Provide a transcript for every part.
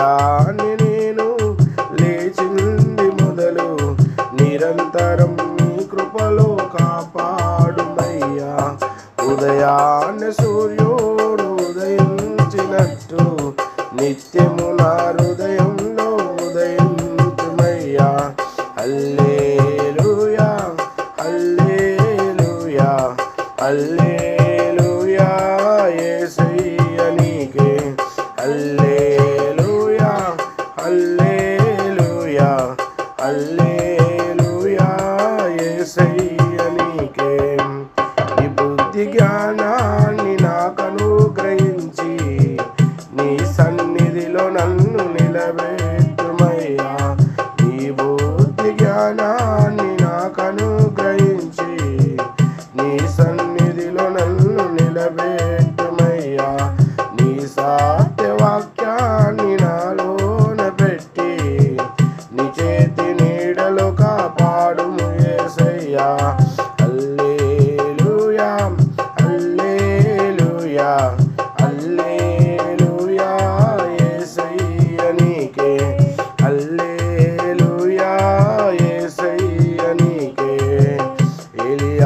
అని నేను లేచింది మొదలు నిరంతరం నీ కృపలో కాపాడుమయ్యా. ఉదయాన్న సూర్యోడు ఉదయించినట్టు నిత్యమునా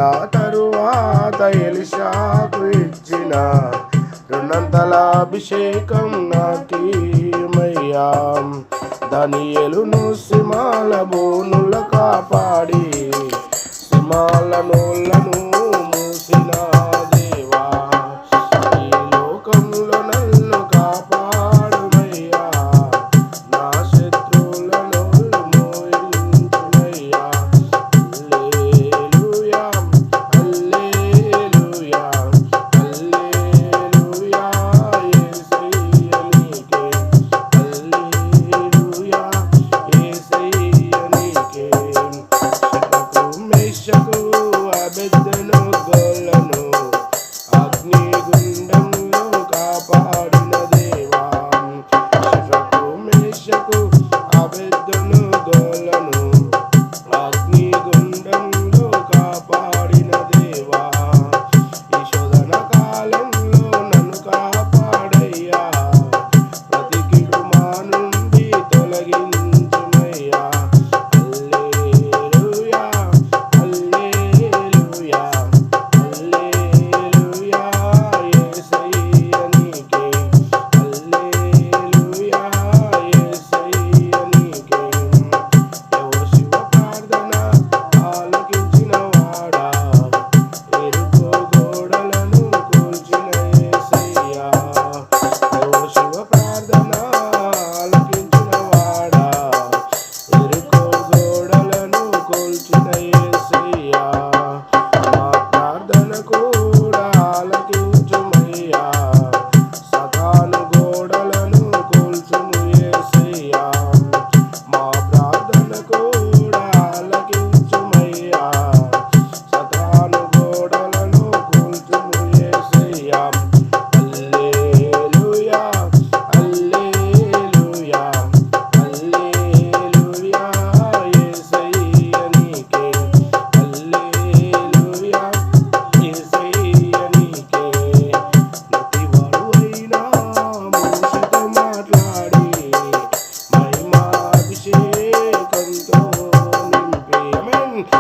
ఆయా తరువాత ఎలిషాకు ఇచ్చిన రెండంతల అభిషేకం నాకీమయ్యా? దానియలును సిమాల బోనుల కాపాడి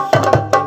Thank you.